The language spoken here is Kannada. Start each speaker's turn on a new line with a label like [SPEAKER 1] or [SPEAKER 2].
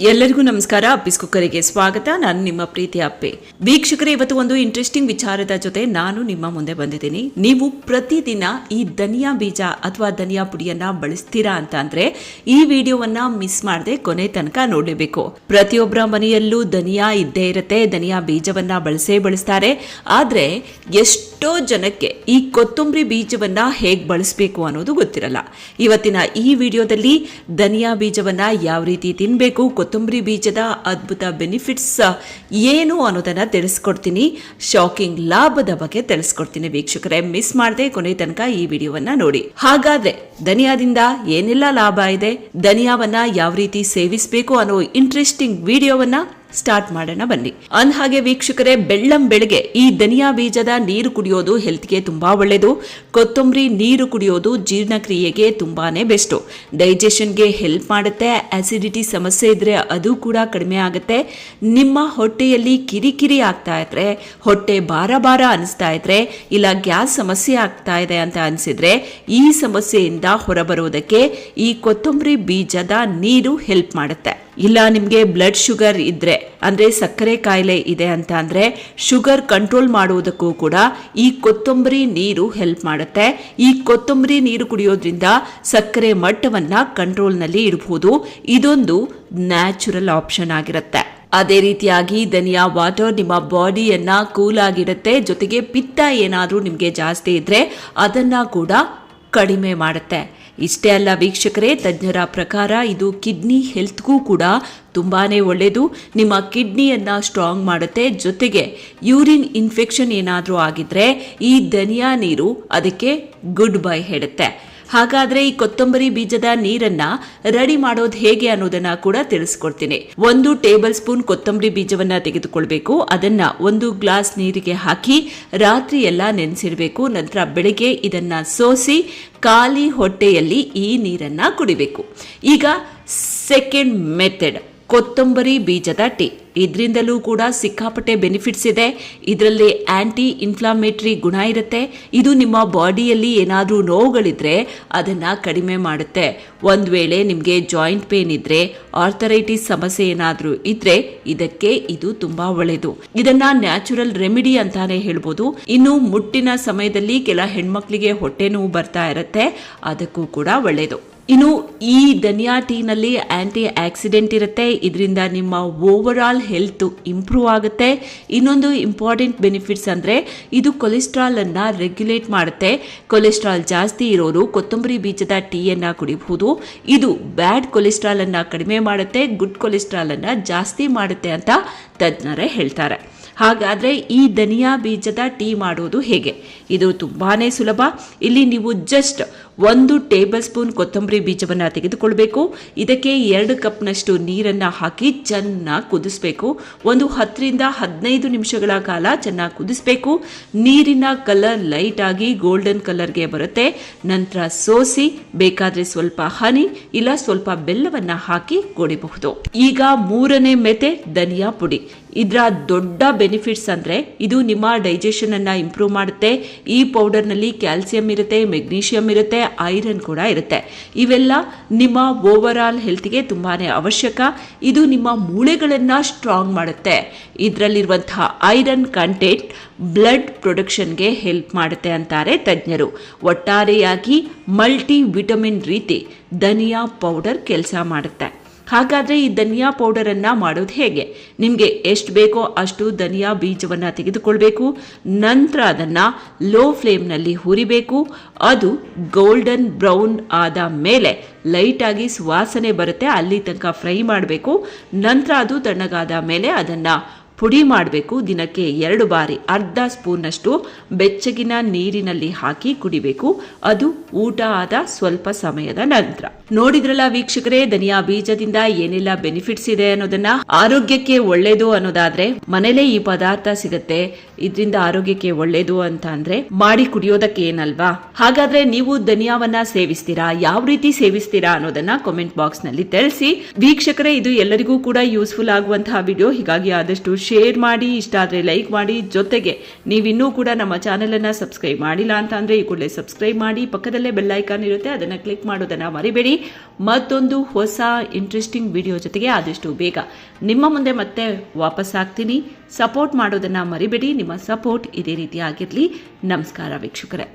[SPEAKER 1] ಎಲ್ಲರಿಗೂ ನಮಸ್ಕಾರ. ಅಪ್ಪಿಸ್ ಕುಕ್ಕರಿಗೆ ಸ್ವಾಗತ. ನಾನು ನಿಮ್ಮ ಪ್ರೀತಿ ಅಪ್ಪೆ. ವೀಕ್ಷಕರೇ, ಇವತ್ತು ಒಂದು ಇಂಟ್ರೆಸ್ಟಿಂಗ್ ವಿಚಾರದ ಜೊತೆ ನಾನು ನಿಮ್ಮ ಮುಂದೆ ಬಂದಿದ್ದೀನಿ. ನೀವು ಪ್ರತಿದಿನ ಈ ಧನಿಯಾ ಬೀಜ ಅಥವಾ ಧನಿಯಾ ಪುಡಿಯನ್ನ ಬಳಸ್ತೀರಾ ಅಂತ ಅಂದ್ರೆ, ಈ ವಿಡಿಯೋವನ್ನ ಮಿಸ್ ಮಾಡದೆ ಕೊನೆ ತನಕ ನೋಡಲೇಬೇಕು. ಪ್ರತಿಯೊಬ್ಬರ ಮನೆಯಲ್ಲೂ ಧನಿಯಾ ಇದ್ದೇ ಇರುತ್ತೆ. ಧನಿಯಾ ಬೀಜವನ್ನ ಬಳಸೇ ಬಳಸ್ತಾರೆ. ಆದ್ರೆ, ಎಷ್ಟೋ ಜನಕ್ಕೆ ಈ ಕೊತ್ತಂಬರಿ ಬೀಜವನ್ನ ಹೇಗೆ ಬಳಸಬೇಕು ಅನ್ನೋದು ಗೊತ್ತಿರಲ್ಲ. ಇವತ್ತಿನ ಈ ವಿಡಿಯೋದಲ್ಲಿ ಧನಿಯಾ ಬೀಜವನ್ನ ಯಾವ ರೀತಿ ತಿನ್ನಬೇಕು ಕೊತ್ತಂಬರಿ ಬೀಜದ ಅದ್ಭುತ ಬೆನಿಫಿಟ್ಸ್ ಏನು ಅನ್ನೋದನ್ನ ತಿಳಿಸ್ಕೊಡ್ತೀನಿ. ಶಾಕಿಂಗ್ ಲಾಭದ ಬಗ್ಗೆ ತಿಳಿಸ್ಕೊಡ್ತೀನಿ ವೀಕ್ಷಕರೇ. ಮಿಸ್ ಮಾಡದೆ ಕೊನೆ ತನಕ ಈ ವಿಡಿಯೋವನ್ನ ನೋಡಿ. ಹಾಗಾದ್ರೆ ಧನಿಯಾದಿಂದ ಏನೆಲ್ಲ ಲಾಭ ಇದೆ? ಧನಿಯಾವನ್ನ ಯಾವ ರೀತಿ ಸೇವಿಸಬೇಕು ಅನ್ನೋ ಇಂಟ್ರೆಸ್ಟಿಂಗ್ ವಿಡಿಯೋವನ್ನ ಸ್ಟಾರ್ಟ್ ಮಾಡೋಣ ಬನ್ನಿ. ಅಂದ ಹಾಗೆ ವೀಕ್ಷಕರೇ, ಬೆಳ್ಳಂ ಬೆಳಗ್ಗೆ ಈ ಧನಿಯಾ ಬೀಜದ ನೀರು ಕುಡಿಯೋದು ಹೆಲ್ತ್ಗೆ ತುಂಬಾ ಒಳ್ಳೆಯದು ಕೊತ್ತಂಬರಿ ನೀರು ಕುಡಿಯೋದು ಜೀರ್ಣಕ್ರಿಯೆಗೆ ತುಂಬಾನೇ ಬೆಸ್ಟು. ಡೈಜೆಷನ್ಗೆ ಹೆಲ್ಪ್ ಮಾಡುತ್ತೆ ಆಸಿಡಿಟಿ ಸಮಸ್ಯೆ ಇದ್ರೆ ಅದು ಕೂಡ ಕಡಿಮೆ ಆಗುತ್ತೆ. ನಿಮ್ಮ ಹೊಟ್ಟೆಯಲ್ಲಿ ಕಿರಿಕಿರಿ ಆಗ್ತಾ ಇದ್ರೆ, ಹೊಟ್ಟೆ ಭಾರ ಭಾರ ಅನಿಸ್ತಾ ಇದ್ರೆ, ಇಲ್ಲ ಗ್ಯಾಸ್ ಸಮಸ್ಯೆ ಆಗ್ತಾ ಇದೆ ಅಂತ ಅನಿಸಿದ್ರೆ ಈ ಸಮಸ್ಯೆಯಿಂದ ಹೊರಬರೋದಕ್ಕೆ ಈ ಕೊತ್ತಂಬರಿ ಬೀಜದ ನೀರು ಹೆಲ್ಪ್ ಮಾಡುತ್ತೆ. ಇಲ್ಲ, ನಿಮಗೆ ಬ್ಲಡ್ ಶುಗರ್ ಇದ್ರೆ, ಅಂದರೆ ಸಕ್ಕರೆ ಕಾಯಿಲೆ ಇದೆ ಅಂತ ಅಂದರೆ ಶುಗರ್ ಕಂಟ್ರೋಲ್ ಮಾಡುವುದಕ್ಕೂ ಕೂಡ ಈ ಕೊತ್ತಂಬರಿ ನೀರು ಹೆಲ್ಪ್ ಮಾಡುತ್ತೆ. ಈ ಕೊತ್ತಂಬರಿ ನೀರು ಕುಡಿಯೋದ್ರಿಂದ ಸಕ್ಕರೆ ಮಟ್ಟವನ್ನು ಕಂಟ್ರೋಲ್ನಲ್ಲಿ ಇಡಬಹುದು ಇದೊಂದು ನ್ಯಾಚುರಲ್ ಆಪ್ಷನ್ ಆಗಿರುತ್ತೆ. ಅದೇ ರೀತಿಯಾಗಿ ಧನಿಯಾ ವಾಟರ್ ನಿಮ್ಮ ಬಾಡಿಯನ್ನ ಕೂಲ್ ಆಗಿರುತ್ತೆ ಜೊತೆಗೆ ಪಿತ್ತ ಏನಾದರೂ ನಿಮಗೆ ಜಾಸ್ತಿ ಇದ್ದರೆ ಅದನ್ನ ಕೂಡ ಕಡಿಮೆ ಮಾಡುತ್ತೆ. ಇಷ್ಟೇ ಅಲ್ಲ ವೀಕ್ಷಕರೇ, ತಜ್ಞರ ಪ್ರಕಾರ ಇದು ಕಿಡ್ನಿ ಹೆಲ್ತ್ಗೂ ಕೂಡ ತುಂಬಾ ಒಳ್ಳೆಯದು ನಿಮ್ಮ ಕಿಡ್ನಿಯನ್ನು ಸ್ಟ್ರಾಂಗ್ ಮಾಡುತ್ತೆ. ಜೊತೆಗೆ ಯೂರಿನ್ ಇನ್ಫೆಕ್ಷನ್ ಏನಾದರೂ ಆಗಿದ್ರೆ ಈ ಧನಿಯಾ ನೀರು ಅದಕ್ಕೆ ಗುಡ್ ಬೈ ಹೇಳುತ್ತೆ. ಹಾಗಾದ್ರೆ ಈ ಕೊತ್ತಂಬರಿ ಬೀಜದ ನೀರನ್ನ ರೆಡಿ ಮಾಡೋದು ಹೇಗೆ ಅನ್ನೋದನ್ನ ಕೂಡ ತಿಳಿಸ್ಕೊಡ್ತೀನಿ. ಒಂದು ಟೇಬಲ್ ಸ್ಪೂನ್ ಕೊತ್ತಂಬರಿ ಬೀಜವನ್ನ ತೆಗೆದುಕೊಳ್ಬೇಕು. ಅದನ್ನ ಒಂದು ಗ್ಲಾಸ್ ನೀರಿಗೆ ಹಾಕಿ ರಾತ್ರಿ ಎಲ್ಲ ನೆನೆಸಿಡಬೇಕು ನಂತರ ಬೆಳಿಗ್ಗೆ ಇದನ್ನ ಸೋಸಿ ಖಾಲಿ ಹೊಟ್ಟೆಯಲ್ಲಿ ಈ ನೀರನ್ನ ಕುಡಿಬೇಕು. ಈಗ ಸೆಕೆಂಡ್ ಮೆಥಡ್ ಕೊತ್ತಂಬರಿ ಬೀಜದ ಟೀ. ಇದರಿಂದಲೂ ಕೂಡ ಸಿಕ್ಕಾಪಟ್ಟೆ ಬೆನಿಫಿಟ್ಸ್ ಇದೆ. ಇದರಲ್ಲಿ ಆಂಟಿ ಇನ್ಫ್ಲಾಮೇಟರಿ ಗುಣ ಇರುತ್ತೆ. ಇದು ನಿಮ್ಮ ಬಾಡಿಯಲ್ಲಿ ಏನಾದರೂ ನೋವುಗಳಿದ್ರೆ ಅದನ್ನು ಕಡಿಮೆ ಮಾಡುತ್ತೆ. ಒಂದು ವೇಳೆ ನಿಮಗೆ ಜಾಯಿಂಟ್ ಪೇನ್ ಇದ್ರೆ ಆರ್ಥರೈಟಿಸ್ ಸಮಸ್ಯೆ ಏನಾದರೂ ಇದ್ರೆ ಇದಕ್ಕೆ ಇದು ತುಂಬಾ ಒಳ್ಳೆಯದು ಇದನ್ನ ನ್ಯಾಚುರಲ್ ರೆಮಿಡಿ ಅಂತಾನೆ ಹೇಳ್ಬೋದು. ಇನ್ನು ಮುಟ್ಟಿನ ಸಮಯದಲ್ಲಿ ಕೆಲ ಹೆಣ್ಮಕ್ಳಿಗೆ ಹೊಟ್ಟೆ ನೋವು ಬರ್ತಾ ಇರುತ್ತೆ. ಅದಕ್ಕೂ ಕೂಡ ಒಳ್ಳೆಯದು ಇನ್ನು ಈ ಧನಿಯಾ ಟೀನಲ್ಲಿ ಆಂಟಿ ಆಕ್ಸಿಡೆಂಟ್ ಇರುತ್ತೆ. ಇದರಿಂದ ನಿಮ್ಮ ಓವರ್ ಆಲ್ ಹೆಲ್ತ್ ಇಂಪ್ರೂವ್ ಆಗುತ್ತೆ. ಇನ್ನೊಂದು ಇಂಪಾರ್ಟೆಂಟ್ ಬೆನಿಫಿಟ್ಸ್ ಅಂದರೆ ಇದು ಕೊಲೆಸ್ಟ್ರಾಲನ್ನು ರೆಗ್ಯುಲೇಟ್ ಮಾಡುತ್ತೆ. ಕೊಲೆಸ್ಟ್ರಾಲ್ ಜಾಸ್ತಿ ಇರೋರು ಕೊತ್ತಂಬರಿ ಬೀಜದ ಟೀಯನ್ನು ಕುಡಿಬಹುದು. ಇದು ಬ್ಯಾಡ್ ಕೊಲೆಸ್ಟ್ರಾಲನ್ನು ಕಡಿಮೆ ಮಾಡುತ್ತೆ ಗುಡ್ ಕೊಲೆಸ್ಟ್ರಾಲನ್ನು ಜಾಸ್ತಿ ಮಾಡುತ್ತೆ ಅಂತ ತಜ್ಞರೇ ಹೇಳ್ತಾರೆ. ಹಾಗಾದರೆ ಈ ಧನಿಯಾ ಬೀಜದ ಟೀ ಮಾಡೋದು ಹೇಗೆ? ಇದು ತುಂಬಾ ಸುಲಭ. ಇಲ್ಲಿ ನೀವು ಜಸ್ಟ್ ಒಂದು ಟೇಬಲ್ ಸ್ಪೂನ್ ಕೊತ್ತಂಬರಿ ಬೀಜವನ್ನು ತೆಗೆದುಕೊಳ್ಬೇಕು. ಇದಕ್ಕೆ ಎರಡು ಕಪ್ನಷ್ಟು ನೀರನ್ನು ಹಾಕಿ ಚೆನ್ನಾಗಿ ಕುದಿಸ್ಬೇಕು. ಒಂದು ಹತ್ತರಿಂದ ಹದಿನೈದು ನಿಮಿಷಗಳ ಕಾಲ ಚೆನ್ನಾಗಿ ಕುದಿಸ್ಬೇಕು. ನೀರಿನ ಕಲರ್ ಲೈಟ್ ಆಗಿ ಗೋಲ್ಡನ್ ಕಲರ್ಗೆ ಬರುತ್ತೆ. ನಂತರ ಸೋಸಿ, ಬೇಕಾದ್ರೆ ಸ್ವಲ್ಪ ಹನಿ ಇಲ್ಲ ಸ್ವಲ್ಪ ಬೆಲ್ಲವನ್ನು ಹಾಕಿ ಕೊಡಿಬಹುದು. ಈಗ ಮೂರನೇ ಮೆತೆ ಧನಿಯಾ ಪುಡಿ. ಇದರ ದೊಡ್ಡ ಬೆನಿಫಿಟ್ಸ್ ಅಂದರೆ ಇದು ನಿಮ್ಮ ಡೈಜೆಷನ್ ಅನ್ನ ಇಂಪ್ರೂವ್ ಮಾಡುತ್ತೆ. ಈ ಪೌಡರ್ನಲ್ಲಿ ಕ್ಯಾಲ್ಸಿಯಂ ಇರುತ್ತೆ, ಮೆಗ್ನೀಷಿಯಂ ಇರುತ್ತೆ ಐರನ್ ಕೂಡ ಇರುತ್ತೆ. ಇವೆಲ್ಲ ನಿಮ್ಮ ಓವರ್ ಆಲ್ ಹೆಲ್ತ್ಗೆ ತುಂಬಾನೇ ಅವಶ್ಯಕ. ಇದು ನಿಮ್ಮ ಮೂಳೆಗಳನ್ನು ಸ್ಟ್ರಾಂಗ್ ಮಾಡುತ್ತೆ. ಇದರಲ್ಲಿರುವಂತಹ ಐರನ್ ಕಂಟೆಂಟ್ ಬ್ಲಡ್ ಪ್ರೊಡಕ್ಷನ್ಗೆ ಹೆಲ್ಪ್ ಮಾಡುತ್ತೆ ಅಂತಾರೆ ತಜ್ಞರು. ಒಟ್ಟಾರೆಯಾಗಿ ಮಲ್ಟಿ ವಿಟಮಿನ್ ರೀತಿ ಧನಿಯಾ ಪೌಡರ್ ಕೆಲಸ ಮಾಡುತ್ತೆ. ಹಾಗಾದ್ರೆ ಈ ಧನಿಯಾ ಪೌಡರ್ ಅನ್ನ ಮಾಡೋದು ಹೇಗೆ? ನಿಮಗೆ ಎಷ್ಟು ಬೇಕೋ ಅಷ್ಟು ಧನಿಯಾ ಬೀಜವನ್ನು ತೆಗೆದುಕೊಳ್ಬೇಕು, ನಂತರ ಅದನ್ನ ಲೋ ಫ್ಲೇಮ್ನಲ್ಲಿ ಹುರಿಬೇಕು, ಅದು ಗೋಲ್ಡನ್ ಬ್ರೌನ್ ಆದ ಮೇಲೆ ಲೈಟ್ ಆಗಿ ಸುವಾಸನೆ ಬರುತ್ತೆ, ಅಲ್ಲಿ ತನಕ ಫ್ರೈ ಮಾಡಬೇಕು, ನಂತರ ಅದು ತಣ್ಣಗಾದ ಮೇಲೆ ಅದನ್ನ ಪುಡಿ ಮಾಡಬೇಕು. ದಿನಕ್ಕೆ ಎರಡು ಬಾರಿ ಅರ್ಧ ಸ್ಪೂನ್ನಷ್ಟು ಬೆಚ್ಚಗಿನ ನೀರಿನಲ್ಲಿ ಹಾಕಿ ಕುಡಿಬೇಕು. ಅದು ಊಟ ಆದ ಸ್ವಲ್ಪ ಸಮಯದ ನಂತರ. ನೋಡಿದ್ರಲ್ಲ ವೀಕ್ಷಕರೇ, ಧನಿಯಾ ಬೀಜದಿಂದ ಏನೆಲ್ಲ ಬೆನಿಫಿಟ್ಸ್ ಇದೆ ಅನ್ನೋದನ್ನ? ಆರೋಗ್ಯಕ್ಕೆ ಒಳ್ಳೇದು ಅನ್ನೋದಾದ್ರೆ ಮನೇಲೆ ಈ ಪದಾರ್ಥ ಸಿಗುತ್ತೆ. ಇದರಿಂದ ಆರೋಗ್ಯಕ್ಕೆ ಒಳ್ಳೇದು ಅಂತ ಅಂದ್ರೆ ಮಾಡಿ ಕುಡಿಯೋದಕ್ಕೆ ಏನಲ್ವಾ? ಹಾಗಾದ್ರೆ ನೀವು ಧನಿಯಾವನ್ನ ಸೇವಿಸ್ತೀರಾ? ಯಾವ ರೀತಿ ಸೇವಿಸ್ತೀರಾ ಅನ್ನೋದನ್ನ ಕಾಮೆಂಟ್ ಬಾಕ್ಸ್ನಲ್ಲಿ ತಿಳಿಸಿ. ವೀಕ್ಷಕರೇ, ಇದು ಎಲ್ಲರಿಗೂ ಕೂಡ ಯೂಸ್ಫುಲ್ ಆಗುವಂತಹ ವಿಡಿಯೋ ಹೀಗಾಗಿ ಆದಷ್ಟು ಶೇರ್ ಮಾಡಿ, ಇಷ್ಟ ಆದರೆ ಲೈಕ್ ಮಾಡಿ. ಜೊತೆಗೆ ನೀವಿನ್ನೂ ಕೂಡ ನಮ್ಮ ಚಾನಲನ್ನು ಸಬ್ಸ್ಕ್ರೈಬ್ ಮಾಡಿಲ್ಲ ಅಂತ ಅಂದರೆ ಈ ಕೂಡಲೇ ಸಬ್ಸ್ಕ್ರೈಬ್ ಮಾಡಿ. ಪಕ್ಕದಲ್ಲೇ ಬೆಲ್ ಐಕಾನ್ ಇರುತ್ತೆ, ಅದನ್ನು ಕ್ಲಿಕ್ ಮಾಡೋದನ್ನು ಮರಿಬೇಡಿ. ಮತ್ತೊಂದು ಹೊಸ ಇಂಟ್ರೆಸ್ಟಿಂಗ್ ವಿಡಿಯೋ ಜೊತೆಗೆ ಆದಷ್ಟು ಬೇಗ ನಿಮ್ಮ ಮುಂದೆ ಮತ್ತೆ ವಾಪಸ್ ಆಗ್ತೀನಿ. ಸಪೋರ್ಟ್ ಮಾಡೋದನ್ನು ಮರಿಬೇಡಿ. ನಿಮ್ಮ ಸಪೋರ್ಟ್ ಇದೇ ರೀತಿ ಆಗಿರಲಿ. ನಮಸ್ಕಾರ ವೀಕ್ಷಕರೇ.